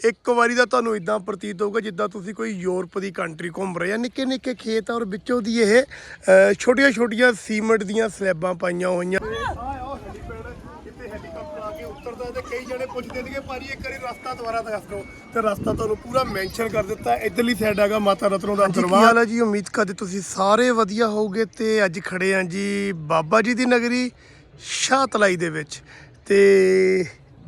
ਇੱਕ ਵਾਰੀ ਦਾ ਤੁਹਾਨੂੰ ਇਦਾਂ ਪ੍ਰਤੀਤ ਹੋਊਗਾ ਜਿੱਦਾਂ ਤੁਸੀਂ ਕੋਈ ਯੂਰਪ ਦੀ ਕੰਟਰੀ ਘੁੰਮ ਰਹੇ ਆ। ਨਿੱਕੇ ਨਿੱਕੇ ਖੇਤ ਆ ਔਰ ਵਿੱਚੋਂ ਦੀ ਇਹ ਛੋਟੀਆਂ ਛੋਟੀਆਂ ਸੀਮੈਂਟ ਦੀਆਂ ਸਲੈਬਾਂ ਪਾਈਆਂ ਹੋਈਆਂ। ਕਿਤੇ ਹੈਲੀਕਾਪਟਰ ਆ ਕੇ ਉਤਰਦਾ ਤੇ ਕਈ ਜਣੇ ਪੁੱਛਦੇ ਸੀਗੇ ਭਾਜੀ ਇੱਕ ਵਾਰੀ ਰਸਤਾ ਦੁਬਾਰਾ ਦੱਸ ਦਿਓ। ਤੇ ਰਸਤਾ ਤੁਹਾਨੂੰ ਪੂਰਾ ਮੈਂਸ਼ਨ ਕਰ ਦਿੱਤਾ ਇਧਰਲੀ ਸਾਈਡ ਹੈਗਾ ਮਾਤਾ ਰਤਨੋ ਦਾ ਦਰਬਾਰ। ਹਾਲ ਹੈ ਜੀ? ਉਮੀਦ ਕਰਦੇ ਤੁਸੀਂ ਸਾਰੇ ਵਧੀਆ ਹੋਵੋਗੇ ਤੇ ਅੱਜ ਖੜੇ ਆਂ ਜੀ ਬਾਬਾ ਜੀ ਦੀ ਨਗਰੀ ਸ਼ਾਹਤਲਾਈ ਦੇ ਵਿੱਚ। ਤੇ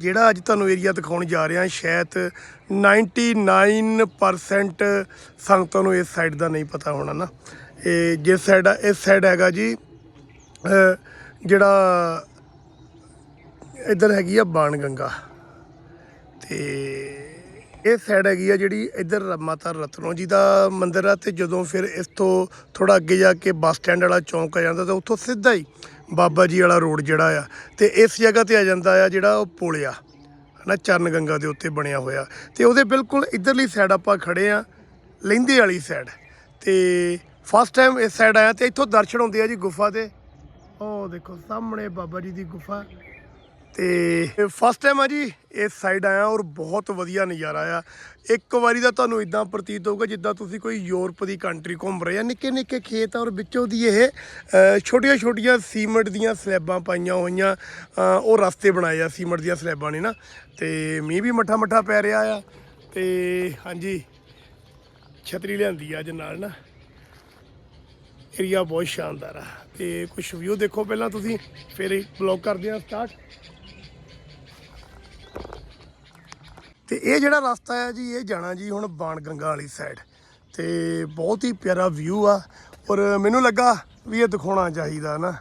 ਜਿਹੜਾ ਅੱਜ ਤੁਹਾਨੂੰ ਏਰੀਆ ਦਿਖਾਉਣ ਜਾ ਰਿਹਾ, ਸ਼ਾਇਦ 99% ਸੰਗਤਾਂ ਨੂੰ ਇਸ ਸਾਈਡ ਦਾ ਨਹੀਂ ਪਤਾ ਹੋਣਾ ਨਾ। ਇਹ ਜਿਸ ਸਾਈਡ ਇਸ ਸਾਈਡ ਹੈਗਾ ਜੀ ਜਿਹੜਾ ਇੱਧਰ ਹੈਗੀ ਆ ਬਾਣ ਗੰਗਾ। ਤੇ ਇਹ ਸਾਈਡ ਹੈਗੀ ਆ ਜਿਹੜੀ ਇੱਧਰ ਮਾਤਾ ਰਤਨੋ ਜੀ ਦਾ ਮੰਦਿਰ ਆ, ਤੇ ਜਦੋਂ ਫਿਰ ਇਸ ਤੋਂ ਥੋੜਾ ਅੱਗੇ ਜਾ ਕੇ ਬੱਸ ਸਟੈਂਡ ਵਾਲਾ ਚੌਂਕ ਆ ਜਾਂਦਾ, ਤਾਂ ਉੱਥੋਂ ਸਿੱਧਾ ਹੀ ਬਾਬਾ ਜੀ ਵਾਲਾ ਰੋਡ ਜਿਹੜਾ ਆ, ਤੇ ਇਸ ਜਗ੍ਹਾ ਤੇ ਆ ਜਾਂਦਾ ਆ ਜਿਹੜਾ ਉਹ ਪੁਲ ਆ ਹਨਾ, ਚਰਨ ਗੰਗਾ ਦੇ ਉੱਤੇ ਬਣਿਆ ਹੋਇਆ। ਤੇ ਉਹਦੇ ਬਿਲਕੁਲ ਇੱਧਰਲੀ ਸਾਈਡ ਆਪਾਂ ਖੜੇ ਆ, ਲਹਿੰਦੇ ਵਾਲੀ ਸਾਈਡ ਤੇ ਫਸਟ ਟਾਈਮ ਇਸ ਸਾਈਡ ਆਇਆ ਤੇ ਇੱਥੋਂ ਦਰਸ਼ਨ ਹੁੰਦੇ ਆ ਜੀ ਗੁਫਾ ਦੇ। ਉਹ ਦੇਖੋ, ਸਾਹਮਣੇ ਬਾਬਾ ਜੀ ਦੀ ਗੁਫਾ। ਤੇ ਫਸਟ ਟਾਈਮ ਆ ਜੀ ਇਸ ਸਾਈਡ ਆਇਆ ਔਰ ਬਹੁਤ ਵਧੀਆ ਨਜ਼ਾਰਾ ਆ। ਇੱਕ ਵਾਰੀ ਦਾ ਤੁਹਾਨੂੰ ਇਦਾਂ ਪ੍ਰਤੀਤ ਹੋਊਗਾ ਜਿੱਦਾਂ ਤੁਸੀਂ ਕੋਈ ਯੂਰਪ ਦੀ ਕੰਟਰੀ ਘੁੰਮ ਰਹੇ ਆ। ਨਿੱਕੇ ਨਿੱਕੇ ਖੇਤ ਔਰ ਵਿੱਚੋਂ ਦੀ ਇਹ ਛੋਟੀਆਂ ਛੋਟੀਆਂ ਸੀਮੈਂਟ ਦੀਆਂ ਸਲੈਬਾਂ ਪਾਈਆਂ ਹੋਈਆਂ ਉਹ ਰਸਤੇ ਬਣਾਏ ਆ, ਸੀਮੈਂਟ ਦੀਆਂ ਸਲੈਬਾਂ ਨੇ ਨਾ। ਤੇ ਮੀਂਹ ਵੀ ਮੱਠਾ ਮੱਠਾ ਪੈ ਰਿਹਾ ਆ। ਤੇ ਹਾਂਜੀ, ਛਤਰੀ ਲਿਆਂਦੀ ਆ ਅੱਜ ਨਾਲ ਨਾ। ਏਰੀਆ ਬਹੁਤ ਸ਼ਾਨਦਾਰ ਆ। ਤੇ ਕੁਝ ਵਿਊ ਦੇਖੋ ਪਹਿਲਾਂ ਤੁਸੀਂ, ਫਿਰ ਬਲੌਗ ਕਰਦੇ ਆ ਸਟਾਰਟ ਤੇ ਇਹ ਜਿਹੜਾ ਰਸਤਾ ਹੈ ਜੀ, ਇਹ ਜਾਣਾ ਜੀ ਹੁਣ ਬਾਣ ਗੰਗਾ ਵਾਲੀ ਸਾਈਡ ਤੇ ਬਹੁਤ ਹੀ ਪਿਆਰਾ ਵਿਊ ਆ। ਔਰ ਮੈਨੂੰ ਲੱਗਾ ਵੀ ਇਹ ਦਿਖਾਉਣਾ ਚਾਹੀਦਾ ਨਾ।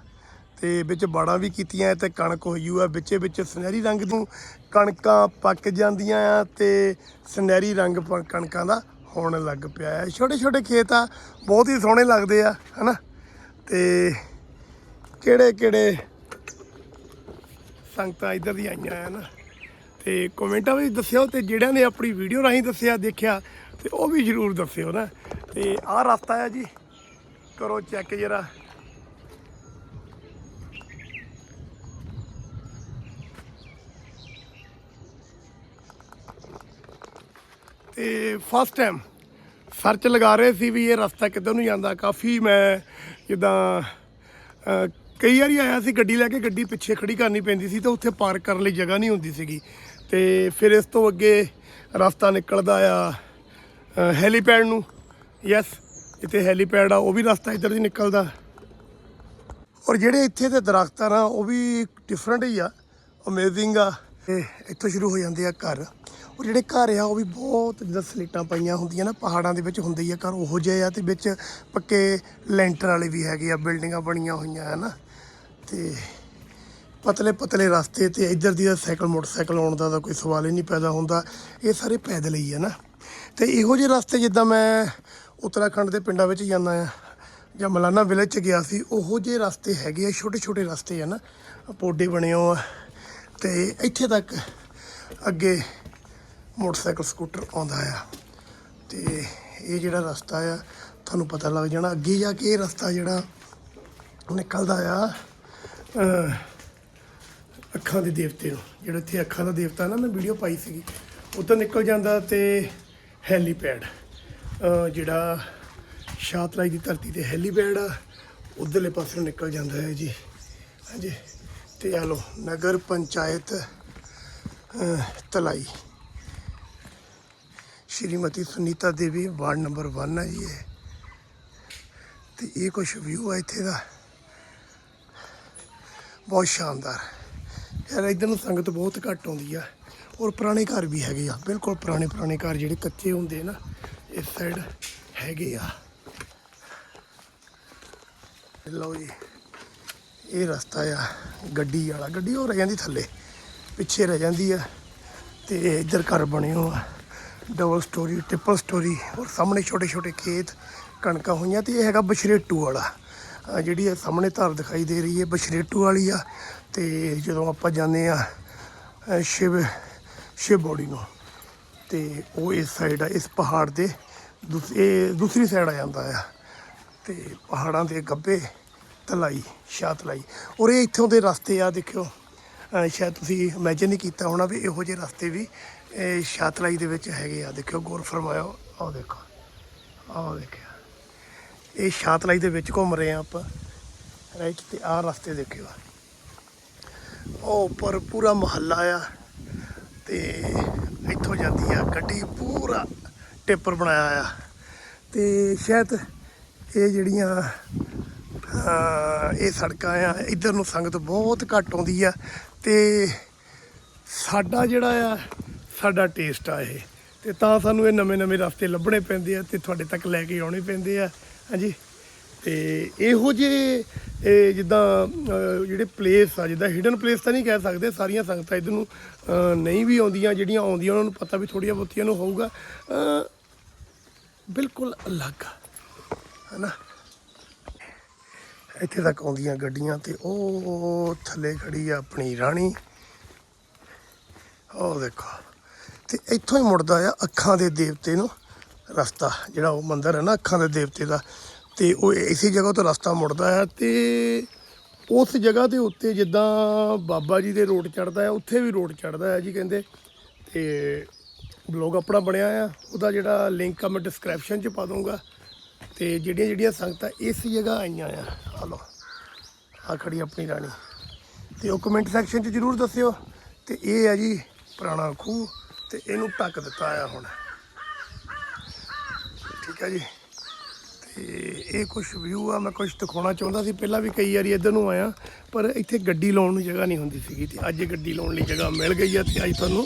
ਤੇ ਵਿੱਚ ਬਾੜਾਂ ਵੀ ਕੀਤੀਆਂ ਤੇ ਕਣਕ ਹੋਈ ਆ। ਵਿੱਚੇ ਵਿੱਚ ਸੁਨਹਿਰੀ ਰੰਗ ਨੂੰ ਕਣਕਾਂ ਪੱਕ ਜਾਂਦੀਆਂ ਆ ਤੇ ਸੁਨਹਿਰੀ ਰੰਗ ਪ- ਕਣਕਾਂ ਦਾ ਹੋਣ ਲੱਗ ਪਿਆ ਹੈ ਛੋਟੇ ਛੋਟੇ ਖੇਤ ਆ, ਬਹੁਤ ਹੀ ਸੋਹਣੇ ਲੱਗਦੇ ਆ, ਹਨਾ? ਤੇ ਕਿਹੜੇ ਕਿਹੜੇ ਸੰਗਤਾਂ ਇੱਧਰ ਦੀ ਆਈਆਂ ਆ ਨਾ? ਤੇ ਕਮੈਂਟਾਂ ਵਿੱਚ ਦੱਸਿਓ ਤੇ ਜਿਹੜਿਆਂ ਨੇ ਆਪਣੀ ਵੀਡੀਓ ਰਾਹੀਂ ਦੱਸਿਆ, ਦੇਖਿਆ, ਤੇ ਉਹ ਵੀ ਜਰੂਰ ਦੱਸਿਓ ਨਾ। ਤੇ ਆਹ ਰਸਤਾ ਆ ਜੀ। ਕਰੋ ਚੈੱਕ ਜਰਾ। ਤੇ ਫਸਟ ਟਾਈਮ ਸਰਚ ਲਗਾ ਰਹੇ ਸੀ ਵੀ ਇਹ ਰਸਤਾ ਕਿੱਧਰ ਨੂੰ ਜਾਂਦਾ। ਕਾਫੀ ਮੈਂ ਜਿੱਦਾਂ ਕਈ ਵਾਰੀ ਆਇਆ ਸੀ ਗੱਡੀ ਲੈ ਕੇ, ਗੱਡੀ ਪਿੱਛੇ ਖੜੀ ਕਰਨੀ ਪੈਂਦੀ ਸੀ ਤਾਂ ਉੱਥੇ ਪਾਰਕ ਕਰਨ ਲਈ ਜਗ੍ਹਾ ਨਹੀਂ ਹੁੰਦੀ ਸੀਗੀ। ਤੇ ਫਿਰ ਇਸ ਤੋਂ ਅੱਗੇ ਰਸਤਾ ਨਿਕਲਦਾ ਆ ਹੈਲੀਪੈਡ ਨੂੰ। ਯੈਸ ਜਿੱਥੇ ਹੈਲੀਪੈਡ ਆ, ਉਹ ਵੀ ਰਸਤਾ ਇੱਧਰ ਦੀ ਨਿਕਲਦਾ। ਔਰ ਜਿਹੜੇ ਇੱਥੇ ਦੇ ਦਰਖਤ ਆ ਨਾ ਉਹ ਵੀ ਡਿਫਰੈਂਟ ਹੀ ਆ ਅਮੇਜ਼ਿੰਗ ਆ। ਤੇ ਇੱਥੋਂ ਸ਼ੁਰੂ ਹੋ ਜਾਂਦੇ ਆ ਘਰ। ਔਰ ਜਿਹੜੇ ਘਰ ਆ, ਉਹ ਵੀ ਬਹੁਤ ਜਿੱਦਾਂ ਸਲੇਟਾਂ ਪਈਆਂ ਹੁੰਦੀਆਂ ਨਾ, ਪਹਾੜਾਂ ਦੇ ਵਿੱਚ ਹੁੰਦੇ ਹੀ ਆ ਘਰ। ਉਹੋ ਜਿਹੇ ਆ ਤੇ ਵਿੱਚ ਪੱਕੇ ਲੈਂਟਰ ਵਾਲੇ ਵੀ ਹੈਗੇ ਆ, ਬਿਲਡਿੰਗਾਂ ਬਣੀਆਂ ਹੋਈਆਂ, ਹੈ ਨਾ। ਤੇ ਪਤਲੇ ਪਤਲੇ ਰਸਤੇ ਤੇ ਇੱਧਰ ਦੀ ਸਾਈਕਲ, ਮੋਟਰਸਾਈਕਲ ਆਉਣ ਦਾ ਤਾਂ ਕੋਈ ਸਵਾਲ ਹੀ ਨਹੀਂ ਪੈਦਾ ਹੁੰਦਾ। ਇਹ ਸਾਰੇ ਪੈਦਲ ਹੀ ਹੈ ਨਾ। ਤੇ ਇਹੋ ਜਿਹੇ ਰਸਤੇ ਜਿੱਦਾਂ ਮੈਂ ਉੱਤਰਾਖੰਡ ਦੇ ਪਿੰਡਾਂ ਵਿੱਚ ਜਾਂਦਾ ਆ, ਜਾਂ ਮਲਾਨਾ ਵਿਲੇਜ ਚ ਗਿਆ ਸੀ, ਉਹੋ ਜਿਹੇ ਰਸਤੇ ਹੈਗੇ ਆ ਛੋਟੇ ਛੋਟੇ ਰਸਤੇ ਆ ਨਾ। ਪੋਡੇ ਬਣੇ ਹੋ ਆ। ਤੇ ਇੱਥੇ ਤੱਕ ਅੱਗੇ ਮੋਟਰਸਾਈਕਲ, ਸਕੂਟਰ ਆਉਂਦਾ ਆ। ਤੇ ਇਹ ਜਿਹੜਾ ਰਸਤਾ ਆ, ਤੁਹਾਨੂੰ ਪਤਾ ਲੱਗ ਜਾਣਾ, ਅੱਗੇ ਜਾ ਕੇ ਇਹ ਰਸਤਾ ਜਿਹੜਾ ਨਿਕਲਦਾ ਆ ਅੱਖਾਂ ਦੇ ਦੇਵਤੇ ਨੂੰ। ਜਿਹੜਾ ਇੱਥੇ ਅੱਖਾਂ ਦਾ ਦੇਵਤਾ ਨਾ, ਮੈਂ ਵੀਡੀਓ ਪਾਈ ਸੀਗੀ। ਉੱਧਰ ਨਿਕਲ ਜਾਂਦਾ ਤੇ ਹੈਲੀਪੈਡ। ਅਹ ਜਿਹੜਾ ਸ਼ਾਤਲਾਈ ਦੀ ਧਰਤੀ ਤੇ ਹੈਲੀਪੈਡ ਆ, ਉਧਰਲੇ ਪਾਸੇ ਨਿਕਲ ਜਾਂਦਾ ਹੈ ਜੀ। ਹਾਂਜੀ। ਤੇ ਆ ਲੋ ਨਗਰ ਪੰਚਾਇਤ ਤਲਾਈ। ਸ਼੍ਰੀਮਤੀ ਸੁਨੀਤਾ ਦੇਵੀ, ਵਾਰਡ ਨੰਬਰ 1 ਹੈ ਜੀ ਇਹ। ਤੇ ਇਹ ਕੁਛ ਵਿਊ ਆ ਇੱਥੇ ਦਾ। ਬਹੁਤ ਸ਼ਾਨਦਾਰ। ਯਾਰ ਇਧਰ ਨੂੰ ਸੰਗਤ ਬਹੁਤ ਘੱਟ ਆਉਂਦੀ ਆ। ਔਰ ਪੁਰਾਣੇ ਘਰ ਵੀ ਹੈਗੇ ਆ। ਬਿਲਕੁਲ ਪੁਰਾਣੇ ਪੁਰਾਣੇ ਘਰ ਜਿਹੜੇ ਕੱਚੇ ਹੁੰਦੇ ਨਾ, ਇਸ ਸਾਈਡ ਹੈਗੇ ਆ। ਲਓ ਜੀ, ਇਹ ਰਸਤਾ ਆ, ਗੱਡੀ ਵਾਲਾ। ਗੱਡੀ ਹੋ ਰਹਿ ਜਾਂਦੀ ਥੱਲੇ, ਪਿੱਛੇ ਰਹਿ ਜਾਂਦੀ ਆ। ਤੇ ਇੱਧਰ ਘਰ ਬਣੇ ਹੋ ਆ। ਡਬਲ ਸਟੋਰੀ ਟ੍ਰਿਪਲ ਸਟੋਰੀ ਔਰ ਸਾਹਮਣੇ ਛੋਟੇ ਛੋਟੇ ਖੇਤ ਕਣਕਾਂ ਹੋਈਆਂ ਤੇ ਇਹ ਹੈਗਾ ਬਸ਼ਰੇਟੂ ਵਾਲਾ। ਜਿਹੜੀ ਆ ਸਾਹਮਣੇ ਧਾਰ ਦਿਖਾਈ ਦੇ ਰਹੀ ਹੈ ਬਸ਼ਰੇਟੂ ਵਾਲੀ ਆ ਤੇ ਜਦੋਂ ਆਪਾਂ ਜਾਂਦੇ ਆ ਸ਼ਿਵ ਸ਼ਿਵ ਬੋਡੀ ਨੂੰ ਤੇ ਉਹ ਇਸ ਸਾਈਡ ਆ, ਇਸ ਪਹਾੜ ਦੇ ਦੂਸ- ਦੂਸਰੀ ਸਾਈਡ ਆ ਜਾਂਦਾ ਆ ਤੇ ਪਹਾੜਾਂ ਦੇ ਗੱਬੇ ਤਲਾਈ ਸ਼ਾਹ ਔਰ ਇਹ ਇੱਥੋਂ ਦੇ ਰਸਤੇ ਆ, ਦੇਖਿਓ ਸ਼ਾਇਦ ਤੁਸੀਂ ਇਮੇਜਿਨ ਨਹੀਂ ਕੀਤਾ ਹੋਣਾ ਵੀ ਇਹੋ ਜਿਹੇ ਰਸਤੇ ਵੀ, ਇਹ ਸ਼ਾਤਲਾਈ ਦੇ ਵਿੱਚ ਹੈਗੇ ਆ। ਦੇਖਿਓ ਗੌਰ ਫਰਮਾਇਓ ਆਹ ਦੇਖੋ, ਆਹ ਦੇਖਿਓ। ਇਹ ਛਾਤਲਾਈ ਦੇ ਵਿੱਚ ਘੁੰਮ ਰਹੇ ਆ ਆਪਾਂ। ਰਾਈਟ ਤੇ ਆਹ ਰਸਤੇ ਦੇਖਿਓ। ਉਹ ਉੱਪਰ ਪੂਰਾ ਮਹੱਲਾ ਆ ਤੇ ਇੱਥੋਂ ਜਾਂਦੀ ਆ ਗੱਡੀ ਪੂਰਾ ਟਿੱਪਰ ਬਣਾਇਆ ਆ ਤੇ ਸ਼ਾਇਦ ਇਹ ਜਿਹੜੀਆਂ ਇਹ ਸੜਕਾਂ ਆ, ਇੱਧਰ ਨੂੰ ਸੰਗਤ ਬਹੁਤ ਘੱਟ ਆਉਂਦੀ ਆ ਤੇ ਸਾਡਾ ਜਿਹੜਾ ਆ, ਸਾਡਾ ਟੇਸਟ ਆ ਇਹ। ਤੇ ਤਾਂ ਸਾਨੂੰ ਇਹ ਨਵੇਂ ਨਵੇਂ ਰਸਤੇ ਲੱਭਣੇ ਪੈਂਦੇ ਆ ਤੇ ਤੁਹਾਡੇ ਤੱਕ ਲੈ ਕੇ ਆਉਣੇ ਪੈਂਦੇ ਆ। ਹਾਂਜੀ। ਤੇ ਇਹੋ ਜਿਹੇ, ਇਹ ਜਿੱਦਾਂ ਜਿਹੜੇ ਪਲੇਸ ਆ, ਜਿੱਦਾਂ ਹਿਡਨ ਪਲੇਸ ਤਾਂ ਨਹੀਂ ਕਹਿ ਸਕਦੇ, ਸਾਰੀਆਂ ਸੰਗਤਾਂ ਇਧਰ ਨੂੰ ਨਹੀਂ ਵੀ ਆਉਂਦੀਆਂ, ਜਿਹੜੀਆਂ ਆਉਂਦੀਆਂ, ਉਹਨਾਂ ਨੂੰ ਪਤਾ ਵੀ ਥੋੜੀਆਂ ਬਹੁਤੀਆਂ ਨੂੰ ਹੋਊਗਾ। ਬਿਲਕੁਲ ਅਲੱਗ ਆ ਹਨਾ? ਇੱਥੇ ਤੱਕ ਆਉਂਦੀਆਂ ਗੱਡੀਆਂ ਤੇ ਉਹ ਥੱਲੇ ਖੜੀ ਆ ਆਪਣੀ ਰਾਣੀ। ਉਹ ਦੇਖੋ, ਤੇ ਇੱਥੋਂ ਹੀ ਮੁੜਦਾ ਆ ਅੱਖਾਂ ਦੇ ਦੇਵਤੇ ਨੂੰ। ਰਸਤਾ, ਜਿਹੜਾ ਉਹ ਮੰਦਿਰ ਹੈ ਨਾ ਅੱਖਾਂ ਦੇ ਦੇਵਤੇ ਦਾ, ਤੇ ਉਹ ਇਸੇ ਜਗ੍ਹਾ ਤੋਂ ਰਸਤਾ ਮੁੜਦਾ ਆ ਤੇ ਉਸ ਜਗ੍ਹਾ ਦੇ ਉੱਤੇ ਜਿੱਦਾਂ ਬਾਬਾ ਜੀ ਦੇ ਰੋਡ ਚੜਦਾ ਆ ਉੱਥੇ ਵੀ ਰੋਡ ਚੜਦਾ ਆ ਜੀ ਕਹਿੰਦੇ, ਤੇ ਬਲੌਗ ਆਪਣਾ ਬਣਿਆ ਆ, ਉਹਦਾ ਜਿਹੜਾ ਲਿੰਕ ਆ ਮੈਂ ਡਿਸਕ੍ਰਿਪਸ਼ਨ 'ਚ ਪਾ ਦੂੰਗਾ ਤੇ ਜਿਹੜੀਆਂ ਜਿਹੜੀਆਂ ਸੰਗਤਾਂ ਇਸ ਜਗ੍ਹਾ ਆਈਆਂ ਆ ਆ ਲਓ ਆ ਖੜੀ ਆਪਣੀ ਰਾਣੀ, ਤੇ ਉਹ ਕਮੈਂਟ ਸੈਕਸ਼ਨ 'ਚ ਜਰੂਰ ਦੱਸਿਓ, ਤੇ ਇਹ ਹੈ ਜੀ ਪੁਰਾਣਾ ਖੂਹ, ਤੇ ਇਹਨੂੰ ਢੱਕ ਦਿੱਤਾ ਆ ਹੁਣ। ਠੀਕ ਹੈ ਜੀ। ਤੇ ਇਹ ਕੁਝ ਵਿਊ ਆ, ਮੈਂ ਕੁਝ ਦਿਖਾਉਣਾ ਚਾਹੁੰਦਾ ਸੀ। ਪਹਿਲਾਂ ਵੀ ਕਈ ਵਾਰੀ ਇੱਧਰ ਨੂੰ ਆਇਆ, ਪਰ ਇੱਥੇ ਗੱਡੀ ਲਾਉਣ ਨੂੰ ਜਗ੍ਹਾ ਨਹੀਂ ਹੁੰਦੀ ਸੀਗੀ ਤੇ ਅੱਜ ਗੱਡੀ ਲਾਉਣ ਲਈ ਜਗ੍ਹਾ ਮਿਲ ਗਈ ਆ ਤੇ ਅੱਜ ਤੁਹਾਨੂੰ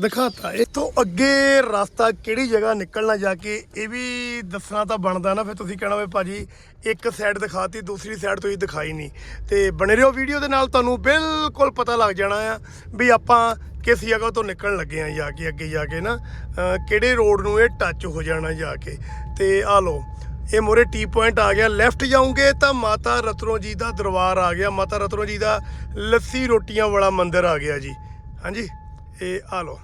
ਦਿਖਾਤਾ। ਇੱਥੋਂ ਅੱਗੇ ਰਸਤਾ ਕਿਹੜੀ ਜਗ੍ਹਾ ਨਿਕਲਣਾ ਜਾ ਕੇ ਇਹ ਵੀ ਦੱਸਣਾ ਤਾਂ ਬਣਦਾ ਨਾ, ਫਿਰ ਤੁਸੀਂ ਕਹਿਣਾ ਵੇ ਭਾਜੀ ਇੱਕ ਸਾਈਡ ਦਿਖਾਤੀ, ਦੂਸਰੀ ਸਾਈਡ ਤੁਸੀਂ ਦਿਖਾਈ ਨਹੀਂ। ਤੇ ਬਣੇ ਰਹੋ ਵੀਡੀਓ ਦੇ ਨਾਲ, ਤੁਹਾਨੂੰ ਬਿਲਕੁਲ ਪਤਾ ਲੱਗ ਜਾਣਾ ਆ ਵੀ ਆਪਾਂ ਕਿਸ ਜਗ੍ਹਾ ਤੋਂ ਨਿਕਲਣ ਲੱਗੇ ਆ ਜਾ ਕੇ, ਅੱਗੇ ਜਾ ਕੇ ਨਾ। ਕਿਹੜੇ ਰੋਡ ਨੂੰ ਇਹ ਟੱਚ ਹੋ ਜਾਣਾ ਜਾ ਕੇ। ਤੇ ਆ ਲਓ, ਇਹ ਮੋਰੇ ਟੀ ਪੁਆਇੰਟ ਆ ਗਿਆ। ਲੈਫਟ ਜਾਓਗੇ ਤਾਂ ਮਾਤਾ ਰਤਨੋ ਜੀ ਦਾ ਦਰਬਾਰ ਆ ਗਿਆ। ਮਾਤਾ ਰਤਨੋ ਜੀ ਦਾ ਲੱਸੀ ਰੋਟੀਆਂ ਵਾਲਾ ਮੰਦਿਰ ਆ ਗਿਆ ਜੀ। ਹਾਂਜੀ, ਇਹ ਆ ਲਓ।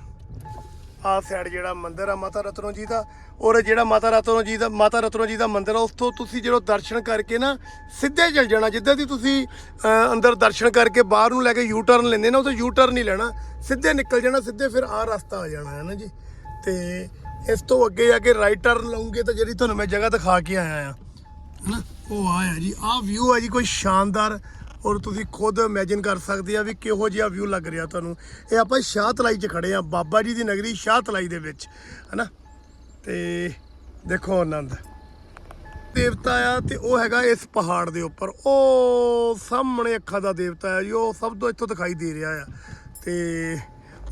ਆ ਸਾਈਡ ਜਿਹੜਾ ਮੰਦਿਰ ਆ ਮਾਤਾ ਰਤਨੋ ਜੀ ਦਾ, ਔਰ ਜਿਹੜਾ ਮਾਤਾ ਰਤਨੋ ਜੀ ਦਾ, ਮਾਤਾ ਰਤਨੋ ਜੀ ਦਾ ਮੰਦਿਰ ਆ ਉਸ ਤੋਂ ਤੁਸੀਂ ਜਦੋਂ ਦਰਸ਼ਨ ਕਰਕੇ ਨਾ ਸਿੱਧੇ ਚੱਲ ਜਾਣਾ, ਜਿੱਦਾਂ ਦੀ ਤੁਸੀਂ ਅੰਦਰ ਦਰਸ਼ਨ ਕਰਕੇ ਬਾਹਰ ਨੂੰ ਲੈ ਕੇ ਯੂ ਟਰਨ ਲੈਂਦੇ ਨਾ ਉਹ ਯੂ ਟਰਨ ਨਹੀਂ ਲੈਣਾ। ਸਿੱਧੇ ਨਿਕਲ ਜਾਣਾ, ਸਿੱਧੇ ਫਿਰ ਆ ਰਸਤਾ ਆ ਜਾਣਾ, ਹੈ ਨਾ ਜੀ? ਤੇ ਇਸ ਤੋਂ ਅੱਗੇ ਜਾ ਕੇ ਰਾਈਟ ਟਰਨ ਲਓਗੇ ਤਾਂ ਜਿਹੜੀ ਤੁਹਾਨੂੰ ਮੈਂ ਜਗ੍ਹਾ ਦਿਖਾ ਕੇ ਆਇਆ ਆ, ਹਨਾ? ਉਹ ਆਇਆ ਜੀ। ਆਹ ਵਿਊ ਹੈ ਜੀ, ਕੋਈ ਸ਼ਾਨਦਾਰ ਔਰ ਤੁਸੀਂ ਖੁਦ ਇਮੇਜਿਨ ਕਰ ਸਕਦੇ ਆ ਵੀ ਕਿਹੋ ਜਿਹਾ ਵਿਊ ਲੱਗ ਰਿਹਾ ਤੁਹਾਨੂੰ। ਇਹ ਆਪਾਂ ਸ਼ਾਹ ਤਲਾਈ 'ਚ ਖੜੇ ਆ, ਬਾਬਾ ਜੀ ਦੀ ਨਗਰੀ ਸ਼ਾਹਤਲਾਈ ਦੇ ਵਿੱਚ, ਹਨਾ? ਤੇ ਦੇਖੋ ਆਨੰਦ। ਦੇਵਤਾ ਆ ਤੇ ਉਹ ਹੈਗਾ ਇਸ ਪਹਾੜ ਦੇ ਉੱਪਰ। ਉਹ ਸਾਹਮਣੇ ਅੱਖਾਂ ਦਾ ਦੇਵਤਾ ਆ ਜੀ, ਉਹ ਸਭ ਤੋਂ ਇੱਥੋਂ ਦਿਖਾਈ ਦੇ ਰਿਹਾ ਆ। ਤੇ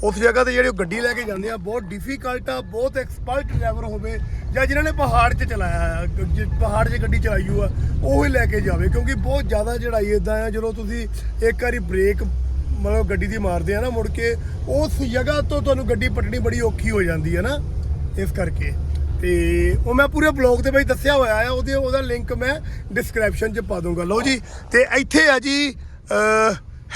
ਉਸ ਜਗ੍ਹਾ ਤੇ ਜਿਹੜੇ ਉਹ ਗੱਡੀ ਲੈ ਕੇ ਜਾਂਦੇ ਆ, ਬਹੁਤ ਡਿਫਿਕਲਟ ਆ, ਬਹੁਤ ਐਕਸਪਰਟ ਡਰਾਈਵਰ ਹੋਵੇ ਜਾਂ ਜਿਨ੍ਹਾਂ ਨੇ ਪਹਾੜ 'ਚ ਚਲਾਇਆ ਪਹਾੜ 'ਚ ਗੱਡੀ ਚਲਾਈ ਹੋਆ, ਉਹ ਹੀ ਲੈ ਕੇ ਜਾਵੇ, ਕਿਉਂਕਿ ਬਹੁਤ ਜ਼ਿਆਦਾ ਚੜਾਈ ਇਦਾਂ ਆ, ਜਦੋਂ ਤੁਸੀਂ ਇੱਕ ਵਾਰੀ ਬ੍ਰੇਕ ਮਤਲਬ ਗੱਡੀ ਦੀ ਮਾਰਦੇ ਆ ਨਾ ਮੁੜ ਕੇ, ਉਸ ਜਗ੍ਹਾ ਤੋਂ ਤੁਹਾਨੂੰ ਗੱਡੀ ਪਟਣੀ ਬੜੀ ਔਖੀ ਹੋ ਜਾਂਦੀ ਹੈ ਨਾ, ਇਸ ਕਰਕੇ। ਤੇ ਉਹ ਮੈਂ ਪੂਰੇ ਬਲੌਗ ਦੇ ਵਿੱਚ ਦੱਸਿਆ ਹੋਇਆ ਆ, ਉਹਦੇ, ਉਹਦਾ ਲਿੰਕ ਮੈਂ ਡਿਸਕ੍ਰਿਪਸ਼ਨ 'ਚ ਪਾ ਦੂੰਗਾ ਲਓ ਜੀ, ਤੇ ਇੱਥੇ ਆ ਜੀ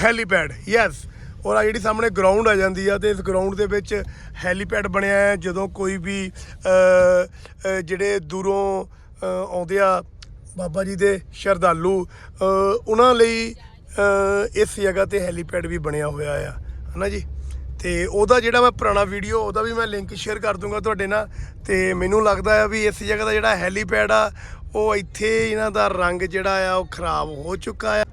ਹੈਲੀਪੈਡ ਯੈਸ ਔਰ ਆ ਜਿਹੜੀ ਸਾਹਮਣੇ ਗਰਾਊਂਡ ਆ ਜਾਂਦੀ ਆ ਤੇ ਇਸ ਗਰਾਊਂਡ ਦੇ ਵਿੱਚ ਹੈਲੀਪੈਡ ਬਣਿਆ ਹੈ। ਜਦੋਂ ਕੋਈ ਵੀ ਜਿਹੜੇ ਦੂਰੋਂ ਆਉਂਦੇ ਆ ਬਾਬਾ ਜੀ ਦੇ ਸ਼ਰਧਾਲੂ ਉਹਨਾਂ ਲਈ ਇਸ ਜਗ੍ਹਾ ਤੇ ਹੈਲੀਪੈਡ ਵੀ ਬਣਿਆ ਹੋਇਆ ਆ। ਹਨਾ ਜੀ? ਤੇ ਉਹਦਾ ਜਿਹੜਾ ਮੈਂ ਪੁਰਾਣਾ ਵੀਡੀਓ ਉਹਦਾ ਵੀ ਮੈਂ ਲਿੰਕ ਸ਼ੇਅਰ ਕਰ ਦੂੰਗਾ ਤੁਹਾਡੇ ਨਾਲ। ਤੇ ਮੈਨੂੰ ਲੱਗਦਾ ਆ ਵੀ ਇਸ ਜਗ੍ਹਾ ਦਾ ਜਿਹੜਾ ਹੈਲੀਪੈਡ ਆ, ਉਹ ਇੱਥੇ ਇਹਨਾਂ ਦਾ ਰੰਗ ਜਿਹੜਾ ਆ, ਉਹ ਖਰਾਬ ਹੋ ਚੁੱਕਾ ਆ।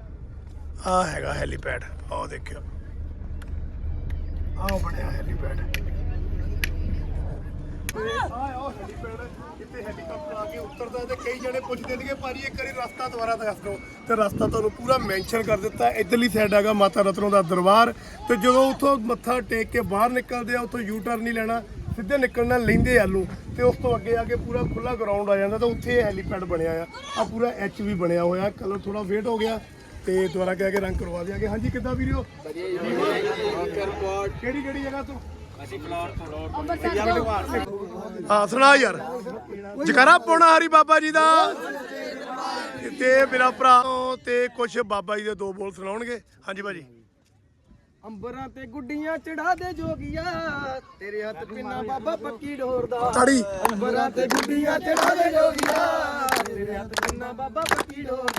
ਆ ਹੈਗਾ ਹੈਲੀਪੈਡ। ਆਹ ਦੇਖਿਓ। ਆਹ ਬਣਿਆ ਹੈਲੀਪੈਡ। ਇੱਥੇ ਹੈਲੀਕਾਪਟਰ ਆ ਕੇ ਉਤਰਦਾ ਤੇ ਕਈ ਜਣੇ ਪੁੱਛਦੇ ਨੇ ਭਾਜੀ ਇੱਕ ਵਾਰੀ ਰਸਤਾ ਦੁਬਾਰਾ ਦੱਸ ਦਿਓ। ਤੇ ਰਸਤਾ ਤੁਹਾਨੂੰ ਪੂਰਾ ਮੈਂਸ਼ਨ ਕਰ ਦਿੱਤਾ ਇਧਰਲੀ ਸਾਈਡ ਹੈਗਾ ਮਾਤਾ ਰਤਨੋ ਦਾ ਦਰਬਾਰ। ਤੇ ਜਦੋਂ ਉੱਥੋਂ ਮੱਥਾ ਟੇਕ ਕੇ ਬਾਹਰ ਨਿਕਲਦੇ ਆ, ਉੱਥੋਂ ਯੂ ਟਰਨ ਨਹੀਂ ਲੈਣਾ। ਸਿੱਧੇ ਨਿਕਲਣਾ ਲੈਂਦੇ ਆਲੂ ਤੇ ਉਸ ਤੋਂ ਅੱਗੇ ਆ ਕੇ ਪੂਰਾ ਖੁੱਲਾ ਗਰਾਊਂਡ ਆ ਜਾਂਦਾ ਤਾਂ ਉੱਥੇ ਹੈਲੀਪੈਡ ਬਣਿਆ ਆ। ਆ ਪੂਰਾ ਐਚ ਵੀ ਬਣਿਆ ਹੋਇਆ। ਕਲਰ ਥੋੜਾ ਵੇਟ ਹੋ ਗਿਆ। ਤੇ ਦੁਬਾਰਾ ਕਹਿ ਕੇ ਰੰਗ ਕਰਵਾ ਦਿਆਂਗੇ। ਹਾਂਜੀ ਕਿੱਦਾਂ ਵੀਡੀਓ ਕਿਹੜੀ ਕਿਹੜੀ ਜਗ੍ਹਾ ਤੋਂ? ਹਾਂ ਸੁਣਾ ਯਾਰ। ਜਕਰਾ ਪਾਉਣਾ ਹਰੀ ਬਾਬਾ ਜੀ ਦਾ। ਤੇ ਮੇਰਾ ਭਰਾ ਤੇ ਕੁਝ ਬਾਬਾ ਜੀ ਦੇ ਦੋ ਬੋਲ ਸੁਣਾਉਣਗੇ। ਹਾਂਜੀ ਭਾਜੀ। ਅੰਬਰਾਂ ਤੇ ਗੁੱਡੀਆਂ ਚੜਾ ਦੇ ਜੋਗੀਆ। ਤੇਰੇ ਹੱਥ ਪਿੰਨਾ ਬਾਬਾ ਪੱਕੀ ਢੋਰ ਦਾ। ਤਾੜੀ। ਅੰਬਰਾਂ ਤੇ ਗੁੱਡੀਆਂ ਚੜਾ ਦੇ ਜੋਗੀਆ। ਤੇਰੇ ਹੱਥ ਪਿੰਨਾ ਬਾਬਾ ਪੱਕੀ ਢੋਰ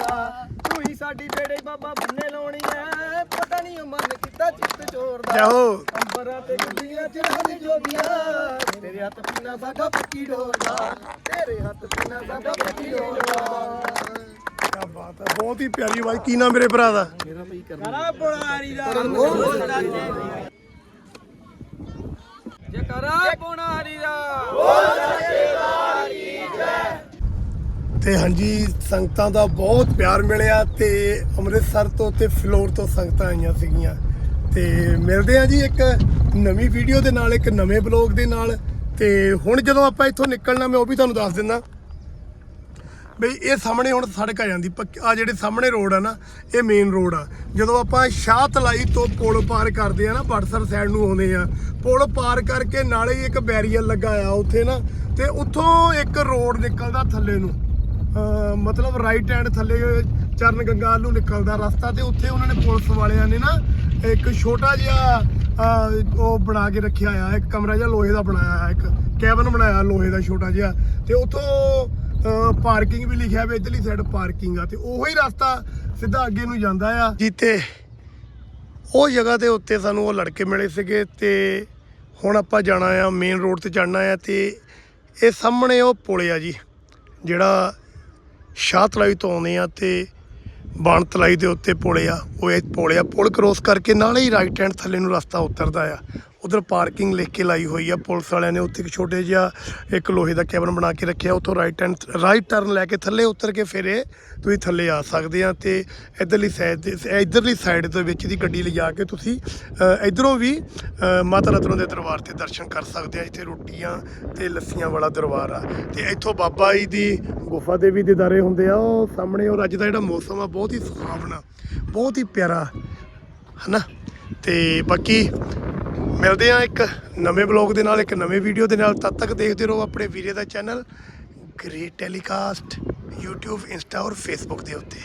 ਸਾਡੀ ਬੇੜੇ ਬਾਬਾ ਬੰਨੇ ਲਾਉਣੀ ਐ। ਪਤਾ ਨਹੀਂ ਉਹ ਮਨ ਕੀਤਾ ਚਿੱਤ ਚੋਰ ਦਾ। ਜਾਓ। ਅੰਬਰਾਂ ਤੇ ਗੁੱਡੀਆਂ ਚੜਾ ਦੇ ਜੋਗੀਆਂ ਤੇਰੇ ਹੱਥ ਪੀਣਾ ਬਾਗਾ ਪੱਕੀ ਡੋਰਦਾ ਤੇਰੇ ਹੱਥ ਪੀਣਾ ਬਾਗਾ ਪੱਕੀ ਡੋਰਦਾ ਕੀ ਬਾਤ ਹੈ ਬਹੁਤ ਹੀ ਪਿਆਰੀ ਆਵਾਜ਼। ਕੀ ਨਾਮ ਮੇਰੇ ਭਰਾ ਦਾ? ਮੇਰਾ ਭਈ ਕਰਨਾ ਕਰਾ ਪੁਣਾਰੀ ਦਾ। ਜੇ ਤੇ ਹਾਂਜੀ, ਸੰਗਤਾਂ ਦਾ ਬਹੁਤ ਪਿਆਰ ਮਿਲਿਆ ਤੇ ਅੰਮ੍ਰਿਤਸਰ ਤੋਂ ਤੇ ਫਲੋਰ ਤੋਂ ਸੰਗਤਾਂ ਆਈਆਂ ਸੀਗੀਆਂ। ਤੇ ਮਿਲਦੇ ਆ ਜੀ ਇੱਕ ਨਵੀਂ ਵੀਡੀਓ ਦੇ ਨਾਲ, ਇੱਕ ਨਵੇਂ ਬਲੌਗ ਦੇ ਨਾਲ। ਤੇ ਹੁਣ ਜਦੋਂ ਆਪਾਂ ਇੱਥੋਂ ਨਿਕਲਣਾ, ਮੈਂ ਉਹ ਵੀ ਤੁਹਾਨੂੰ ਦੱਸ ਦਿੰਦਾ। ਬਈ, ਇਹ ਸਾਹਮਣੇ ਹੁਣ ਸੜਕ ਆ ਜਾਂਦੀ। ਆ ਜਿਹੜੇ ਸਾਹਮਣੇ ਰੋਡ ਆ ਨਾ, ਇਹ ਮੇਨ ਰੋਡ ਆ। ਜਦੋਂ ਆਪਾਂ ਸ਼ਾਹ ਤਲਾਈ ਤੋਂ ਪੁਲ ਪਾਰ ਕਰਦੇ ਆ ਨਾ, ਬੜਸਰ ਸਾਈਡ ਨੂੰ ਆਉਂਦੇ ਆ ਪੁਲ ਪਾਰ ਕਰਕੇ ਨਾਲੇ ਇੱਕ ਬੈਰੀਅਰ ਲੱਗਾ ਆ ਉੱਥੇ ਨਾ, ਤੇ ਉੱਥੋਂ ਇੱਕ ਰੋਡ ਨਿਕਲਦਾ ਥੱਲੇ ਨੂੰ। ਮਤਲਬ ਰਾਈਟ ਹੈਂਡ ਥੱਲੇ ਚਰਨ ਗੰਗਾ ਵੱਲ ਨੂੰ ਨਿਕਲਦਾ ਰਸਤਾ ਤੇ ਉੱਥੇ ਉਹਨਾਂ ਨੇ ਪੁਲਿਸ ਵਾਲਿਆਂ ਨੇ ਨਾ ਇੱਕ ਛੋਟਾ ਜਿਹਾ ਉਹ ਬਣਾ ਕੇ ਰੱਖਿਆ ਆ, ਇੱਕ ਕਮਰਾ ਜਿਹਾ ਲੋਹੇ ਦਾ ਬਣਾਇਆ ਆ, ਇੱਕ ਕੈਬਨ ਬਣਾਇਆ ਲੋਹੇ ਦਾ ਛੋਟਾ ਜਿਹਾ ਤੇ ਉੱਥੋਂ ਪਾਰਕਿੰਗ ਵੀ ਲਿਖਿਆ ਹੋਇਆ ਇਧਰਲੀ ਸਾਈਡ ਪਾਰਕਿੰਗ ਆ ਤੇ ਉਹੀ ਰਸਤਾ ਸਿੱਧਾ ਅੱਗੇ ਨੂੰ ਜਾਂਦਾ ਆ। ਜਿੱਤੇ ਉਹ ਜਗ੍ਹਾ ਦੇ ਉੱਤੇ ਸਾਨੂੰ ਉਹ ਲੜਕੇ ਮਿਲੇ ਸੀਗੇ ਤੇ ਹੁਣ ਆਪਾਂ ਜਾਣਾ ਆ ਮੇਨ ਰੋਡ ਤੇ ਚੜਨਾ ਆ ਤੇ ਇਹ ਸਾਹਮਣੇ ਉਹ ਪੁਲ ਆ ਜੀ, ਜਿਹੜਾ ਸ਼ਾਹ ਤਲਾਈ ਤੋਂ ਆਉਂਦੇ ਆ ਤੇ ਬਾਣ ਤਲਾਈ ਦੇ ਉੱਤੇ ਪੁਲ ਆ ਉਹ ਇਹ ਪੁਲ ਆ ਪੁਲ ਕ੍ਰੋਸ ਕਰਕੇ ਨਾਲੇ ਹੀ ਰਾਈਟ ਹੈਂਡ ਥੱਲੇ ਨੂੰ ਰਸਤਾ ਉਤਰਦਾ ਆ। ਉਧਰ ਪਾਰਕਿੰਗ ਲਿਖ ਕੇ ਲਾਈ ਹੋਈ ਆ। ਪੁਲਿਸ ਵਾਲਿਆਂ ਨੇ ਉੱਥੇ ਇੱਕ ਛੋਟੇ ਜਿਹਾ ਇੱਕ ਲੋਹੇ ਦਾ ਕੈਬਨ ਬਣਾ ਕੇ ਰੱਖਿਆ। ਉੱਥੋਂ ਰਾਈਟ ਹੈਂਡ ਰਾਈਟ ਟਰਨ ਲੈ ਕੇ ਥੱਲੇ ਉਤਰ ਕੇ ਫਿਰ ਇਹ ਤੁਸੀਂ ਥੱਲੇ ਆ ਸਕਦੇ ਆ ਤੇ ਇਧਰਲੀ ਸਾਈਡ ਦੇ ਇਧਰਲੀ ਸਾਈਡ ਦੇ ਵਿੱਚ ਦੀ ਗੱਡੀ ਲਿਜਾ ਕੇ ਤੁਸੀਂ ਅ, ਇੱਧਰੋਂ ਵੀ ਮਾਤਾ ਰਤਨੋ ਦੇ ਦਰਬਾਰ ਤੇ ਦਰਸ਼ਨ ਕਰ ਸਕਦੇ ਆ। ਇੱਥੇ ਰੋਟੀਆਂ ਤੇ ਲੱਸੀਆਂ ਵਾਲਾ ਦਰਬਾਰ ਆ। ਤੇ ਇੱਥੋਂ ਬਾਬਾ ਜੀ ਦੀ ਗੁਫਾ ਦੇ ਵੀ ਦਿਦਾਰੇ ਹੁੰਦੇ ਆ। ਉਹ ਸਾਹਮਣੇ ਔਰ ਅੱਜ ਦਾ ਜਿਹੜਾ ਮੌਸਮ ਆ ਬਹੁਤ ਹੀ ਸੁਹਾਵਣਾ ਬਹੁਤ ਹੀ ਪਿਆਰਾ ਹਨਾ? ਤੇ ਬਾਕੀ ਮਿਲਦੇ ਆ ਇੱਕ ਨਵੇਂ ਬਲੌਗ ਦੇ ਨਾਲ, ਇੱਕ ਨਵੇਂ ਵੀਡੀਓ ਦੇ ਨਾਲ। ਤਦ ਤੱਕ ਦੇਖਦੇ ਰਹੋ ਆਪਣੇ ਵੀਰੇ ਦਾ channel great telecast YouTube, Insta ਔਰ Facebook ਦੇ ਉੱਤੇ।